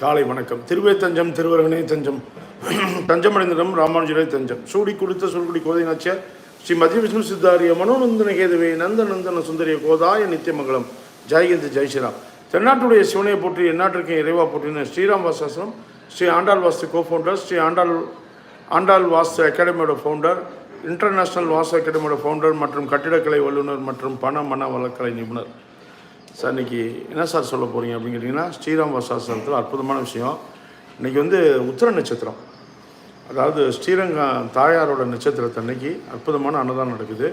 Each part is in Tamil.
காலை வணக்கம். திருவே தஞ்சம் திருவரகனே தஞ்சம். தஞ்சமடைந்திடம் ராமானுஜரே தஞ்சம். சூடி குடித்த சூழ்குடி கோதை நாச்சியார் ஸ்ரீ மத்திய விஷ்ணு சித்தாரிய மனோநந்தன கேதுவே நந்த நந்தன சுந்தரிய கோதாய நித்தியமங்கலம். ஜெயகந்த் ஜெய் ஸ்ரீராம். தென்னாட்டுடைய சிவனையை போற்றி என்னாட்டிற்கு இறைவா போற்றின ஸ்ரீராம் வாசாசனம் ஸ்ரீ ஆண்டாள் வாஸ்து கோ ஃபவுண்டர் ஸ்ரீ ஆண்டாள் ஆண்டாள் வாஸ்து அகாடமியோட ஃபவுண்டர் இன்டர்நேஷ்னல் வாஸ்து அகாடமியோட ஃபவுண்டர் மற்றும் கட்டிடக்கலை வல்லுநர் மற்றும் பண மன வளக்கலை நிபுணர். சார் இன்றைக்கி என்ன சார் சொல்ல போகிறீங்க அப்படின்னு கேட்டிங்கன்னா ஸ்ரீராம் வசாசனத்தில் அற்புதமான விஷயம். இன்னைக்கு வந்து உத்திர நட்சத்திரம். அதாவது ஸ்ரீரங்கம் தாயாரோட நட்சத்திரத்தை அன்னைக்கு அற்புதமான அன்னதானம் நடக்குது.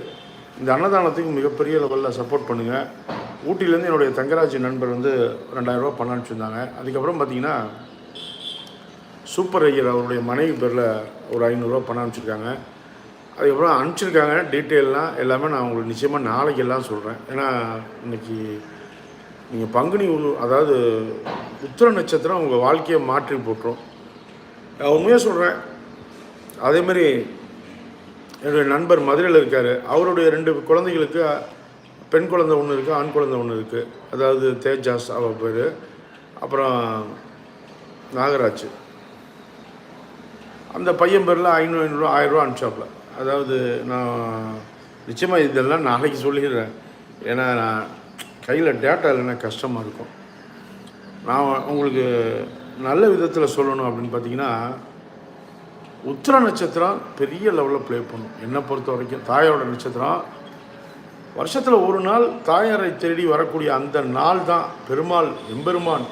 இந்த அன்னதானத்துக்கு மிகப்பெரிய லெவலில் சப்போர்ட் பண்ணுங்கள் ஊட்டிலேருந்து என்னுடைய தங்கராஜ் நண்பர் வந்து ரெண்டாயிரரூபா பணம் அனுப்பிச்சிருந்தாங்க. அதுக்கப்புறம் பார்த்தீங்கன்னா சூப்பர் ஐயர் அவருடைய மனைவி பேரில் ஒரு ஐநூறுரூவா பணம் அனுப்பிச்சிருக்காங்க. அதுக்கப்புறம் அனுப்பிச்சிருக்காங்க. டீட்டெயிலாம் எல்லாமே நான் உங்களுக்கு நிச்சயமாக நாளைக்கு எல்லாம் சொல்கிறேன் ஏன்னா இன்னைக்கு நீங்கள் பங்குனி அதாவது உத்திர நட்சத்திரம் உங்கள் வாழ்க்கையை மாற்றி போட்டுரும் நான் உண்மையாக சொல்கிறேன் அதேமாரி என்னுடைய நண்பர் மதுரையில் இருக்கார். அவருடைய ரெண்டு குழந்தைகளுக்கு பெண் குழந்தை ஒன்று இருக்குது ஆண் குழந்தை ஒன்று இருக்குது அதாவது தேஜாஸ் அவ பேர். அப்புறம் நாகராஜ். அந்த பையன் பேரில் ஐநூறு ஐநூறுரூவா ஆயிரரூவா அனுப்பிச்சாப்புல. அதாவது நான் நிச்சயமாக இதெல்லாம் நாளைக்கு சொல்லிடுறேன். ஏன்னா நான் கையில் டேட்டா இல்லைன்னா கஷ்டமாக இருக்கும். நான் உங்களுக்கு நல்ல விதத்தில் சொல்லணும் அப்படின்னு பார்த்தீங்கன்னா உத்திர நட்சத்திரம் பெரிய லெவலில் ப்ளே பண்ணும். என்னை பொறுத்த வரைக்கும் தாயோட நட்சத்திரம் வருஷத்தில் ஒரு நாள் தாயாரை தேடி வரக்கூடிய அந்த நாள் தான் பெருமாள் எம்பெருமான்.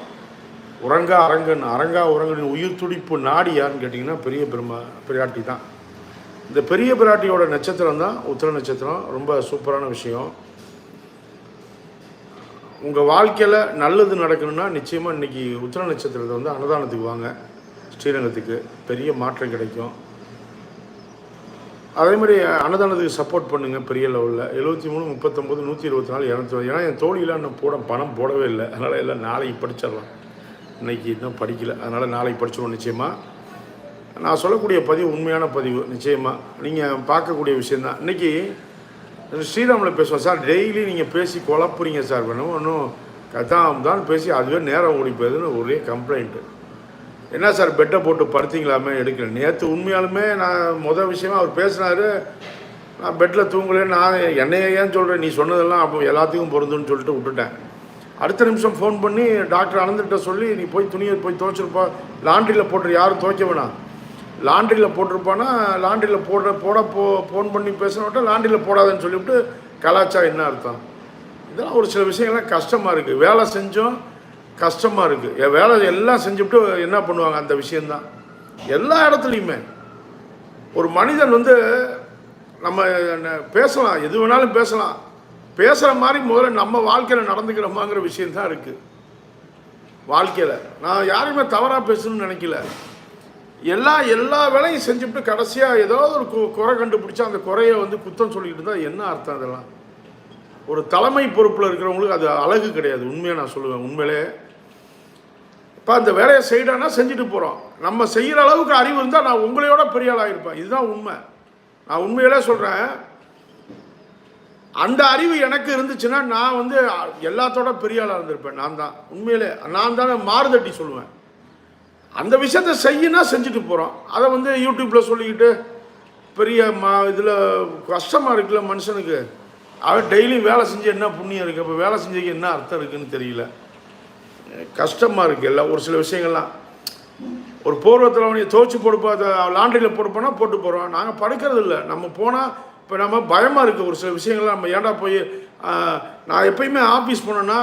உறங்கா அரங்கன் அரங்கா உறங்கனின் உயிர் துடிப்பு நாடி யாருன்னு கேட்டிங்கன்னா பெரிய பெருமா பிராட்டி தான். இந்த பெரிய பிராட்டியோட நட்சத்திரம் தான் உத்திர நட்சத்திரம். ரொம்ப சூப்பரான விஷயம். உங்கள் வாழ்க்கையில் நல்லது நடக்கணும்னா நிச்சயமாக இன்றைக்கி உத்திர நட்சத்திரத்தை வந்து அன்னதானத்துக்கு வாங்க. ஸ்ரீரங்கத்துக்கு பெரிய மாற்றம் கிடைக்கும். அதே மாதிரி அன்னதானத்துக்கு சப்போர்ட் பண்ணுங்கள் பெரிய லெவலில் எழுபத்தி மூணு முப்பத்தொம்போது நூற்றி இருபத்தி நாலு இரநூத்தி ஏன்னா என் தோழிலாம் இன்னும் போட பணம் போடவே இல்லை. அதனால் எல்லாம் நாளைக்கு படிச்சிடலாம். இன்னைக்கு இன்னும் படிக்கலை. அதனால் நாளைக்கு படிச்சிடுவோம் நிச்சயமாக நான் சொல்லக்கூடிய பதிவு உண்மையான பதிவு. நிச்சயமாக நீங்கள் பார்க்கக்கூடிய விஷயந்தான் இன்றைக்கி ஸ்ரீராமில் பேசுவோம் சார் டெய்லி நீங்கள் பேசி குழப்புறீங்க சார். வேணும் ஒன்றும் கதாம் தான் பேசி அதுவே நேரம் ஓடி போகுதுன்னு ஒரே கம்ப்ளைண்ட்டு என்ன சார் பெட்டை போட்டு படுத்தீங்களாமே? எடுக்கல. நேற்று உண்மையாலுமே நான் மொதல் விஷயமா அவர் பேசினார். நான் பெட்டில் தூங்கலேன்னு நான் என்னையே ஏன் சொல்கிறேன் நீ சொன்னதெல்லாம் அப்போ எல்லாத்துக்கும் பொருந்துன்னு சொல்லிட்டு விட்டுட்டேன். அடுத்த நிமிஷம் ஃபோன் பண்ணி டாக்டர் அனந்திட்ட சொல்லி நீ போய் துணியை போய் துவைச்சிருப்பா லாண்ட்ரியில் போட்டு யாரும் துவைக்க வேணாம். லாண்ட்ரியில் போட்டிருப்பானா? லாண்ட்ரியில் போடுற போட போ ஃபோன் பண்ணி பேசினவிட்ட லாண்ட்ரியில் போடாதன்னு சொல்லிவிட்டு கலாச்சாரம் என்ன அர்த்தம்? இதெல்லாம் ஒரு சில விஷயங்கள்லாம் கஷ்டமாக இருக்குது வேலை செஞ்சோம் கஷ்டமாக இருக்குது வேலை எல்லாம் செஞ்சுட்டு என்ன பண்ணுவாங்க அந்த விஷயந்தான்? எல்லா இடத்துலையுமே. ஒரு மனிதன் வந்து நம்ம பேசலாம். எது வேணாலும் பேசலாம். பேசுகிற மாதிரி முதல்ல நம்ம வாழ்க்கையில் நடந்துக்கிறோமாங்கிற விஷயந்தான் இருக்குது வாழ்க்கையில். நான் யாரையுமே தவறாக பேசணும்னு நினைக்கல. எல்லா எல்லா வேலையும் செஞ்சுட்டு கடைசியாக ஏதாவது ஒரு கு- குறை கண்டுபிடிச்சா அந்த குறையை வந்து குத்தம் சொல்லிக்கிட்டு இருந்தால் என்ன அர்த்தம் அதெல்லாம்? ஒரு தலைமை பொறுப்பில் இருக்கிறவங்களுக்கு அது அழகு கிடையாது. உண்மையாக நான் சொல்லுவேன். உண்மையிலே இப்போ அந்த வேலையை செய்யலான்னா செஞ்சுட்டு போகிறோம் நம்ம செய்கிற அளவுக்கு அறிவு இருந்தால் நான் உங்களையோட பெரிய ஆளாக இருப்பேன். இதுதான் உண்மை. நான் உண்மையிலே சொல்கிறேன் அந்த அறிவு எனக்கு இருந்துச்சுன்னா நான் வந்து எல்லாத்தோட பெரிய ஆளாக இருந்திருப்பேன். நான் தான். உண்மையிலே நான் தானே மாறுதட்டி சொல்லுவேன். அந்த விஷயத்த செய்யினா செஞ்சுட்டு போகிறோம் அதை வந்து யூடியூப்பில் சொல்லிக்கிட்டு பெரிய மா இதில் கஷ்டமாக இருக்குல்ல மனுஷனுக்கு. அவன் டெய்லியும் வேலை செஞ்சு என்ன புண்ணியம் இருக்குது அப்போ வேலை செஞ்சதுக்கு என்ன அர்த்தம் இருக்குதுன்னு தெரியல. கஷ்டமாக இருக்குது எல்லாம் ஒரு சில விஷயங்கள்லாம். ஒரு போர்வத்தில் அவனையை துவச்சி போடுப்பா அதை லாண்ட்ரியில் போட்டுப்போனா போட்டு போகிறோம் நாங்கள் படுக்கிறது இல்லை. நம்ம போனால் இப்போ நம்ம பயமாக இருக்குது ஒரு சில விஷயங்கள்லாம். நம்ம ஏன்டா போய் நான் எப்பயுமே ஆஃபீஸ் போனேன்னா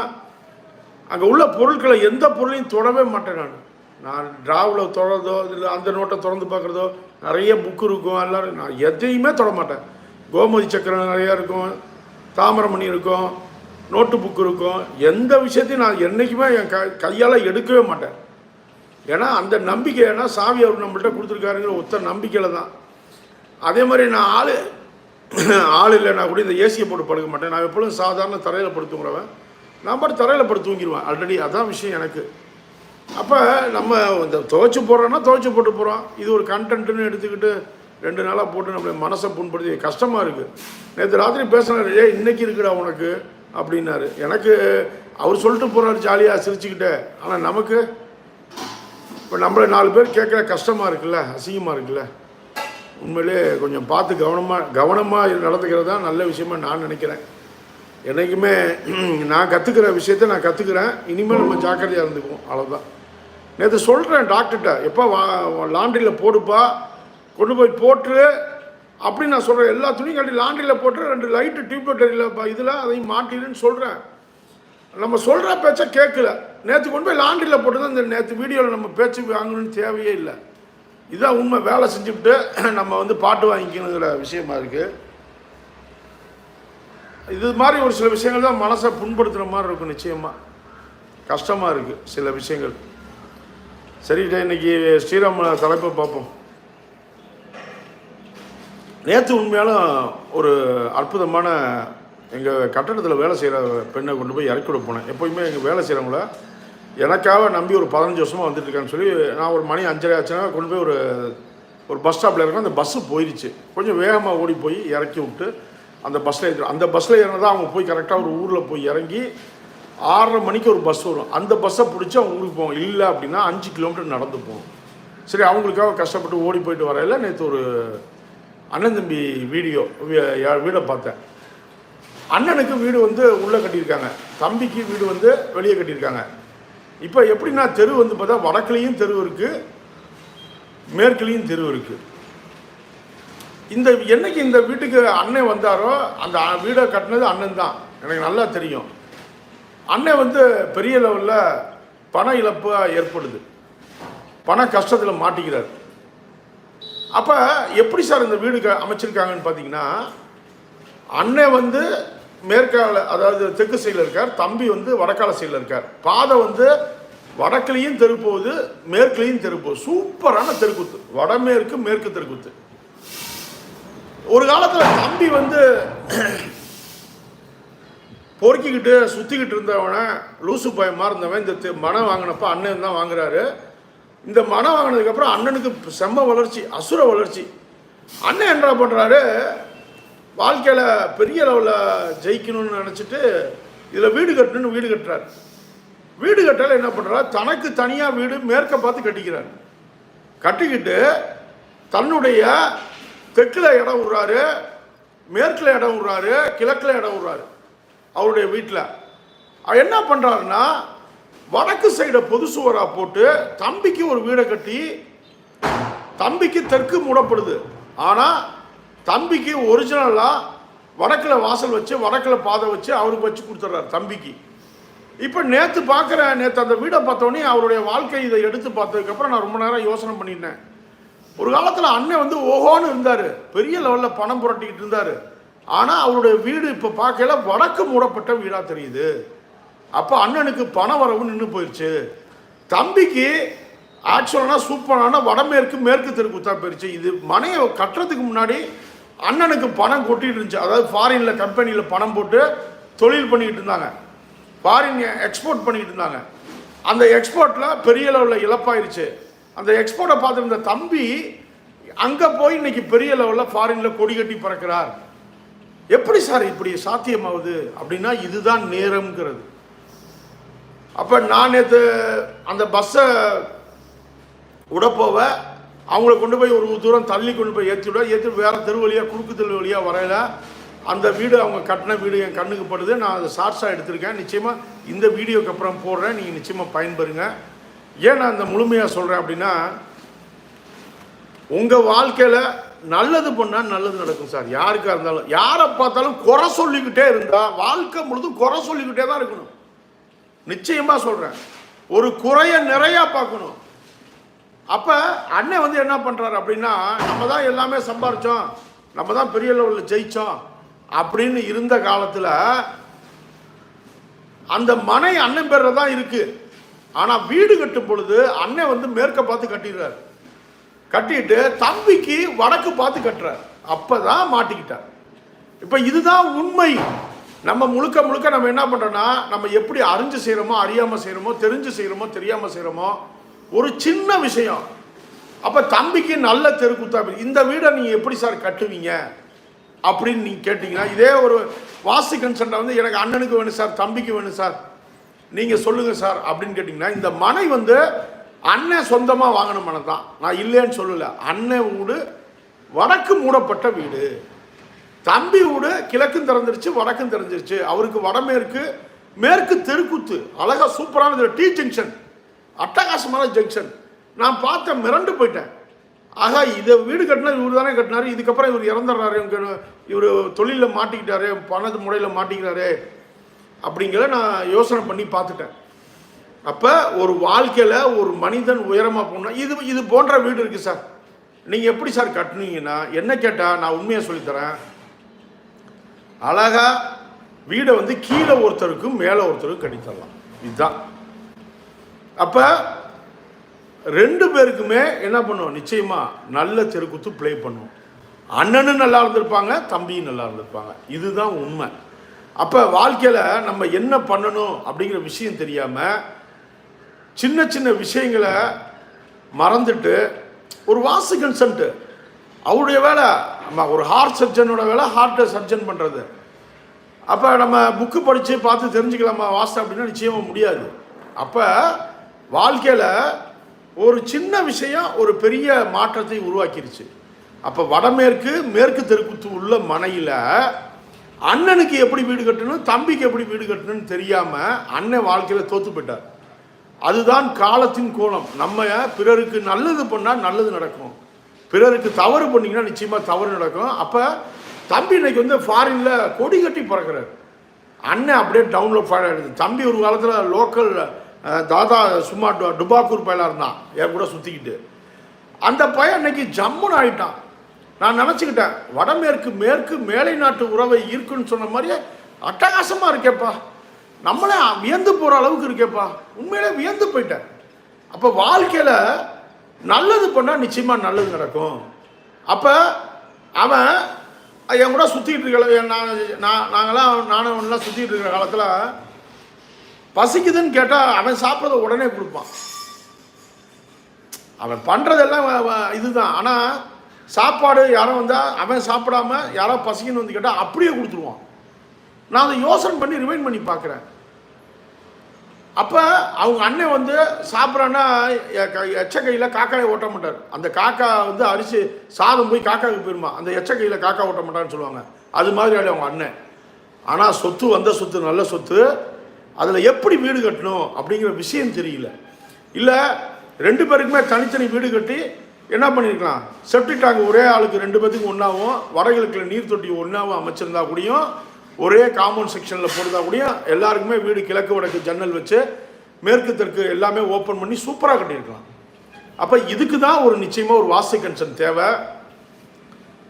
அங்கே உள்ள பொருட்களை எந்த பொருளையும் தொடவே மாட்டேன் நான். நான் டிராவில் தொடர்றதோ இல்லை அந்த நோட்டை திறந்து பார்க்குறதோ நிறைய புக்கு இருக்கும். எல்லோரும் நான் எதையுமே தொட மாட்டேன். கோமதி சக்கரம் நிறையா இருக்கும் தாமரமணி இருக்கும் நோட்டு புக்கு இருக்கும். எந்த விஷயத்தையும் நான் என்றைக்குமே என் க கையால் எடுக்கவே மாட்டேன். ஏன்னா அந்த நம்பிக்கை ஏன்னா சாவி அவர் நம்மள்கிட்ட கொடுத்துருக்காருங்கிற ஒத்த நம்பிக்கையில் தான். அதே மாதிரி நான் ஆள் ஆள் இல்லைன்னா கூட இந்த ஏசியை போட்டு படுக்க மாட்டேன். நான் எப்பொழுதும் சாதாரண தரையில் படுத்துங்கிறவன். நான் பாட்டு தரையில் படுத்து தூங்கிடுவேன். ஆல்ரெடி அதான் விஷயம் எனக்கு. அப்போ நம்ம இந்த துவைச்சி போடுறோன்னா துவைச்சி போட்டு போகிறோம் இது ஒரு கண்டென்ட்னு எடுத்துக்கிட்டு ரெண்டு நாளாக போட்டு நம்மளுடைய மனசை புண்படுத்தி கஷ்டமாக இருக்குது நேற்று ராத்திரி பேசினார் ஏ இன்னைக்கு இருக்குடா உனக்கு அப்படின்னாரு. எனக்கு அவர் சொல்லிட்டு போகிறாரு ஜாலியாக சிரிச்சுக்கிட்டே. ஆனால் நமக்கு இப்போ நம்மளை நாலு பேர் கேட்குற கஷ்டமாக இருக்குல்ல அசிங்கமாக இருக்குல்ல உண்மையிலே கொஞ்சம் பார்த்து கவனமாக கவனமாக நடத்துக்கிறது தான் நல்ல விஷயமா நான் நினைக்கிறேன். என்றைக்குமே நான் கற்றுக்கிற விஷயத்த நான் கற்றுக்கிறேன் இனிமேல் நம்ம ஜாக்கிரதையாக இருந்துக்குவோம். அவ்வளோதான் நேற்று சொல்கிறேன் டாக்டர்கிட்ட எப்போ வா லாண்ட்ரியில் போடுப்பா கொண்டு போய் போட்டு அப்படின்னு நான் சொல்கிறேன் எல்லா துணியும் கட்டி லாண்ட்ரியில் போட்டு ரெண்டு லைட்டு டியூப்லைட் இதில் அதையும் மாட்டிடுன்னு சொல்கிறேன் நம்ம சொல்கிற பேச்சை கேட்கல. நேற்று கொண்டு போய் லாண்ட்ரியில் போட்டு தான் இந்த நேற்று வீடியோவில் நம்ம பேச்சு வாங்கணும்னு தேவையே இல்லை. இதான் உண்மை. வேலை செஞ்சுக்கிட்டு நம்ம வந்து பாட்டு வாங்கிக்கணுங்கிற விஷயமா இருக்குது இது மாதிரி ஒரு சில விஷயங்கள் தான் மனசை புண்படுத்துகிற மாதிரி இருக்கும் நிச்சயமாக கஷ்டமாக இருக்குது சில விஷயங்கள். சரி இன்னைக்கு ஸ்ரீராம் தலைப்பை பார்ப்போம். நேற்று உண்மையாலும் ஒரு அற்புதமான எங்கள் கட்டடத்தில் வேலை செய்கிற பெண்ணை கொண்டு போய் இறக்கி விட போனேன். எப்போயுமே எங்கள் வேலை செய்கிறவங்கள எனக்காக நம்பி ஒரு பதினஞ்சு வருஷமாக வந்துட்டு இருக்கான்னு சொல்லி நான் ஒரு மணி அஞ்சரை ஆச்சுன்னா கொண்டு போய் ஒரு ஒரு பஸ் ஸ்டாப்பில் இருக்கேன் அந்த பஸ்ஸு போயிடுச்சு கொஞ்சம் வேகமாக ஓடி போய் இறக்கி விட்டு அந்த பஸ்ஸில் ஏற்றி அந்த பஸ்ஸில் இறங்கினா அவங்க போய் கரெக்டாக ஒரு ஊரில் போய் இறங்கி ஆறரை மணிக்கு ஒரு பஸ் வரும். அந்த பஸ்ஸை பிடிச்சி அவங்க ஊருக்கு போவோம் இல்லை அப்படின்னா அஞ்சு கிலோமீட்டர் நடந்து போகும் சரி அவங்களுக்காக கஷ்டப்பட்டு ஓடி போயிட்டு வரையில் நேற்று ஒரு அண்ணன் தம்பி வீடியோ வீடை பார்த்தேன். அண்ணனுக்கு வீடு வந்து உள்ளே கட்டியிருக்காங்க. தம்பிக்கு வீடு வந்து வெளியே கட்டியிருக்காங்க. இப்போ எப்படின்னா தெரு வந்து பார்த்தா வடக்குலேயும் தெரு இருக்குது மேற்குலேயும் தெரு இருக்குது இந்த என்னைக்கு இந்த வீட்டுக்கு அண்ணன் வந்தாரோ அந்த வீடை கட்டினது அண்ணன் தான் எனக்கு நல்லா தெரியும். அண்ணன் வந்து பெரிய லெவலில் பண இழப்பாக ஏற்படுது. பண கஷ்டத்தில் மாட்டிக்கிறார். அப்போ எப்படி சார் இந்த வீடு க- அமைச்சிருக்காங்கன்னு பார்த்தீங்கன்னா அண்ணன் வந்து மேற்கால அதாவது தெற்கு சைடில் இருக்கார் தம்பி வந்து வடக்கால சைடில் இருக்கார். பாதை வந்து வடக்குலேயும் தெருப்போகுது மேற்குலேயும் தெரு போகுது சூப்பரான தெருக்குத்து. வடமேற்கு மேற்கு தெருக்குத்து. ஒரு காலத்தில் தம்பி வந்து பொறுக்கிக்கிட்டு சுற்றிக்கிட்டு இருந்தவனை லூசு பயமாக இருந்தவன் இந்த மனம் வாங்கினப்போ அண்ணன் தான் வாங்குறாரு. இந்த மனம் வாங்கினதுக்கப்புறம் அண்ணனுக்கு செம்ம வளர்ச்சி அசுர வளர்ச்சி. அண்ணன் என்ன பண்ணுறாரு வாழ்க்கையில் பெரிய லெவலில் ஜெயிக்கணும்னு நினச்சிட்டு இதில் வீடு கட்டணும்னு வீடு கட்டுறாரு. வீடு கட்டால என்ன பண்ணுறாரு தனக்கு தனியாக வீடு மேற்க பார்த்து கட்டிக்கிறார். கட்டிக்கிட்டு தன்னுடைய தெற்கில் இடம் விடுறாரு மேற்கில் இடம் விடுறாரு கிழக்கில் இடம் விடுறாரு. அவருடைய வீட்டில் அவர் என்ன பண்ணுறாருன்னா வடக்கு சைடை பொது சுவராக போட்டு தம்பிக்கு ஒரு வீடை கட்டி தம்பிக்கு தெற்கு மூடப்படுது. ஆனால் தம்பிக்கு ஒரிஜினலாக வடக்கில் வாசல் வச்சு வடக்கில் பாதை வச்சு அவருக்கு வச்சு கொடுத்துட்றாரு தம்பிக்கு. இப்போ நேற்று பார்க்குற நேற்று அந்த வீடை பார்த்தோன்னே அவருடைய வாழ்க்கை இதை எடுத்து பார்த்ததுக்கப்புறம் நான் ரொம்ப நேரம் யோசனை பண்ணியிருந்தேன். ஒரு காலத்தில் அண்ணன் வந்து ஓஹோன்னு இருந்தார். பெரிய லெவலில் பணம் புரட்டிக்கிட்டு இருந்தார். ஆனால் அவருடைய வீடு இப்போ பார்க்கல வடக்கு மூடப்பட்ட வீடாக தெரியுது. அப்போ அண்ணனுக்கு பண வரவு நின்று போயிடுச்சு தம்பிக்கு ஆக்சுவலான சூப்பரான வடமேற்கு மேற்கு தெருக்குத்தா போயிடுச்சு இது மனையை கட்டுறதுக்கு முன்னாடி அண்ணனுக்கு பணம் கொட்டிட்டு இருந்துச்சு. அதாவது ஃபாரினில் கம்பெனியில் பணம் போட்டு தொழில் பண்ணிக்கிட்டு இருந்தாங்க. ஃபாரின் எக்ஸ்போர்ட் பண்ணிக்கிட்டு இருந்தாங்க. அந்த எக்ஸ்போர்ட்டில் பெரிய லெவலில் இழப்பாயிருச்சு. அந்த எக்ஸ்போர்ட்டை பார்த்துருந்த தம்பி அங்கே போய் இன்னைக்கு பெரிய லெவலில் ஃபாரினில் கொடி கட்டி பறக்கிறார். எப்படி சார் இப்படி சாத்தியமாகுது அப்படின்னா இதுதான் நேரம்ங்கிறது. அப்போ நான் நேற்று அந்த பஸ்ஸை உடப்போவ அவங்கள கொண்டு போய் ஒரு தூரம் தள்ளி கொண்டு போய் ஏற்றி விட ஏற்றி வேறு தெரு வழியாக குறுக்கு தெரு வழியாக வரையில அந்த வீடு அவங்க கட்டின வீடு என் கண்ணுக்கு படுது. நான் அதை ஷார்ட்ஸாக எடுத்திருக்கேன். நிச்சயமாக இந்த வீடியோக்கு அப்புறம் போடுறேன். நீங்கள் நிச்சயமாக பயன்பெறுங்க. ஏன் நான் அந்த முழுமையாக சொல்கிறேன் அப்படின்னா உங்கள் வாழ்க்கையில் நல்லது பண்ணால் நல்லது நடக்கும் சார். யாருக்காக இருந்தாலும் யாரை பார்த்தாலும் குறை சொல்லிக்கிட்டே இருந்தால் வாழ்க்கை முழுதும் குறை சொல்லிக்கிட்டே தான் இருக்கணும். நிச்சயமாக சொல்கிறேன் ஒரு குறைய நிறையா பார்க்கணும். அப்போ அண்ணன் வந்து என்ன பண்ணுறாரு அப்படின்னா நம்ம தான் எல்லாமே சம்பாரித்தோம் நம்ம தான் பெரிய லெவலில் ஜெயித்தோம் அப்படின்னு இருந்த காலத்தில் அந்த மனை அண்ணன் பேரில் தான் இருக்குது ஆனால் வீடு கட்டும் பொழுது அண்ணன் வந்து மேற்க பார்த்து கட்டிடுறாரு. கட்டிட்டு தம்பிக்கு வடக்கு பார்த்து கட்டுறார். அப்போ தான் மாட்டிக்கிட்டார். இப்போ இதுதான் உண்மை. நம்ம முழுக்க முழுக்க நம்ம என்ன பண்ணுறோன்னா நம்ம எப்படி அறிஞ்சு செய்கிறோமோ அறியாமல் செய்கிறோமோ தெரிஞ்சு செய்கிறோமோ தெரியாமல் செய்கிறோமோ ஒரு சின்ன விஷயம். அப்போ தம்பிக்கு நல்ல தெருக்குத்தா இந்த வீடை நீங்கள் எப்படி சார் கட்டுவீங்க? அப்படின்னு நீங்கள் கேட்டிங்கன்னா இதே ஒரு வாசி கன்சென்ட்டை வந்து எனக்கு அண்ணனுக்கு வேணும் சார் தம்பிக்கு வேணும் சார். நீங்கள் சொல்லுங்கள் சார். அப்படின்னு கேட்டிங்கன்னா இந்த மனை வந்து அண்ணன் சொந்தமாக வாங்கின மனம் தான். நான் இல்லைன்னு சொல்லலை. அண்ணன் வீடு வடக்கு மூடப்பட்ட வீடு. தம்பி வீடு கிழக்கும் திறந்துருச்சு வடக்கும் திறந்துருச்சு. அவருக்கு வடமேற்கு மேற்கு தெருக்குத்து. அழகாக சூப்பரான டி ஜங்ஷன் அட்டகாசமான ஜங்ஷன் நான் பார்த்தேன் மிரண்டு போயிட்டேன். ஆகா இதை வீடு கட்டினா இவர் தானே கட்டினாரு. இதுக்கப்புறம் இவர் இறந்துடுறாரு. இவர் தொழிலில் மாட்டிக்கிட்டாரு. பணத்து முறையில் மாட்டிக்கிறாரு. அப்படிங்கிற நான் யோசனை பண்ணி பார்த்துட்டேன். அப்போ ஒரு வாழ்க்கையில் ஒரு மனிதன் உயரமாக போனால் இது இது போன்ற வீடு இருக்குது சார். நீங்கள் எப்படி சார் கட்டினீங்கன்னா என்ன கேட்டால் நான் உண்மையாக சொல்லித்தரேன் அழகா வீடை வந்து கீழே ஒருத்தருக்கும் மேலே ஒருத்தருக்கும் கட்டித்தரலாம் இதுதான். அப்போ ரெண்டு பேருக்குமே என்ன பண்ணுவோம்? நிச்சயமாக நல்ல தெருக்குத்து ப்ளே பண்ணுவோம். அண்ணனும் நல்லா இருந்திருப்பாங்க தம்பியும் நல்லா இருந்திருப்பாங்க. இதுதான் உண்மை. அப்போ வாழ்க்கையில் நம்ம என்ன பண்ணணும் அப்படிங்கிற விஷயம் தெரியாமல் சின்ன சின்ன விஷயங்களை மறந்துட்டு ஒரு வாசு கன்சல்ட்டு அவருடைய வேலை நம்ம ஒரு ஹார்ட் சர்ஜனோட வேலை ஹார்ட்டை சர்ஜன் பண்ணுறது அப்போ நம்ம புக்கு படித்து பார்த்து தெரிஞ்சுக்கலாமா வாஸ்து அப்படின்னா நிச்சயமாக முடியாது. அப்போ வாழ்க்கையில் ஒரு சின்ன விஷயம் ஒரு பெரிய மாற்றத்தை உருவாக்கிருச்சு. அப்போ வடமேற்கு மேற்கு தெருக்குத்து உள்ள மனையில் அண்ணனுக்கு எப்படி வீடு கட்டணும் தம்பிக்கு எப்படி வீடு கட்டணும்னு தெரியாமல் அண்ணன் வாழ்க்கையில் தோற்று போயிட்டார். அதுதான் காலத்தின் கோலம் நம்ம பிறருக்கு நல்லது பண்ணால் நல்லது நடக்கும். பிறருக்கு தவறு பண்ணிங்கன்னா நிச்சயமாக தவறு நடக்கும். அப்போ தம்பி இன்னைக்கு வந்து ஃபாரினில் கொடி கட்டி பறக்கிறார். அண்ணன் அப்படியே டவுன்லோட் ஃபார் ஆகிடுது தம்பி ஒரு காலத்தில் லோக்கல் தாதா சும்மா டு- டுபாக்கூர் பயலாக இருந்தான். என் கூட சுற்றிக்கிட்டு அந்த பையன் இன்னைக்கு ஜம்முன்னு ஆகிட்டான் நான் நினச்சிக்கிட்டேன் வடமேற்கு மேற்கு மேலை நாட்டு உறவை ஈர்க்குன்னு சொன்ன மாதிரியே அட்டகாசமாக இருக்கேப்பா. நம்மளே வியந்து போகிற அளவுக்கு இருக்கேப்பா. உண்மையிலே வியந்து போயிட்டேன். அப்போ வாழ்க்கையில் நல்லது பண்ணால் நிச்சயமாக நல்லது நடக்கும். அப்போ அவன் என் கூட சுற்றிட்டு இருக்க நான் நான் நாங்களாம் நானும் ஒன்றா சுற்றிட்டு இருக்கிற காலத்தில் பசிக்குதுன்னு கேட்டால் அவன் சாப்பிட்றத உடனே கொடுப்பான். அவன் பண்ணுறதெல்லாம் வ- வ- இதுதான். ஆனால் சாப்பாடு யாரும் வந்தால் அவன் சாப்பிடாம யாரோ பசிக்குன்னு வந்து கேட்டால் அப்படியே கொடுத்துருவான். நான் அதை யோசனை பண்ணி ரிமைண்ட் பண்ணி பார்க்குறேன். அப்போ அவங்க அண்ணன் வந்து சாப்பிட்றான்னா எச்ச கையில் காக்காயை ஓட்ட மாட்டார். அந்த காக்கா வந்து அரிசி சாதம் போய் காக்காவுக்கு போயிருமா? அந்த எச்ச கையில் காக்கா ஓட்ட மாட்டான்னு சொல்லுவாங்க. அது மாதிரி ஆடி அவங்க அண்ணன். ஆனால் சொத்து வந்த சொத்து நல்ல சொத்து அதில் எப்படி வீடு கட்டணும் அப்படிங்கிற விஷயம் தெரியல. இல்லை ரெண்டு பேருக்குமே தனித்தனி வீடு கட்டி என்ன பண்ணியிருக்கலாம் செப்டிக் டேங்க் ஒரே ஆளுக்கு ரெண்டு பேத்துக்கும் ஒன்றாவும் வடகிழக்கில் நீர் தொட்டி ஒன்றாவும் அமைச்சிருந்தா கூடயும் ஒரே காம்பவுண்ட் செக்ஷனில் போடுறதா கூடயும் எல்லாருக்குமே வீடு கிழக்கு வடக்கு ஜன்னல் வச்சு மேற்கு தெற்கு எல்லாமே ஓப்பன் பண்ணி சூப்பராக கட்டியிருக்கலாம். அப்போ இதுக்கு தான் ஒரு நிச்சயமாக ஒரு வாஸ்து கன்சன் தேவை.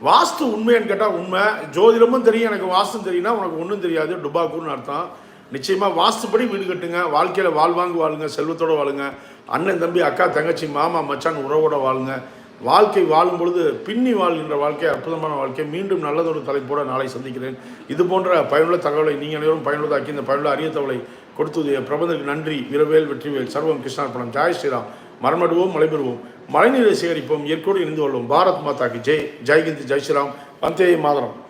வாஸ்து உண்மைன்னு கேட்டால் உண்மை. ஜோதிடமும் தெரியும் எனக்கு வாஸ்து தெரியும்னா உனக்கு ஒன்றும் தெரியாது டுபாக்குன்னு அர்த்தம். நிச்சயமாக வாஸ்துப்படி வீடு கட்டுங்க வாழ்க்கையில் வாழ்வாங்க வாழுங்க செல்வத்தோடு வாழுங்க அண்ணன் தம்பி அக்கா தங்கச்சி மாமா மச்சான் உறவோட வாழுங்க. வாழ்க்கை வாழும் பொழுது பின்னி வாழ்கின்ற வாழ்க்கை அற்புதமான வாழ்க்கை. மீண்டும் நல்லதொரு தலைப்போடு நாளை சந்திக்கிறேன். இது போன்ற பயனுள்ள தகவலை நீங்கள் அனைவரும் பயனுள்ளதாக்கி இந்த பயனுள்ள அரிய தகவலை கொடுத்தது பிரபந்தருக்கு நன்றி. வீரவேல் வெற்றிவேல். சர்வம் கிருஷ்ணார்பணம். ஜாய் ஸ்ரீராம். மரமடுவோம் மலைபெறுவோம். மழைநீரை சேகரிப்போம். இயற்கையோடு இருந்து கொள்வோம். பாரத் மாதாக்கு. ஜெய். ஜெய்ஹிந்த். ஜெய் ஸ்ரீராம். வந்தே மாதரம்.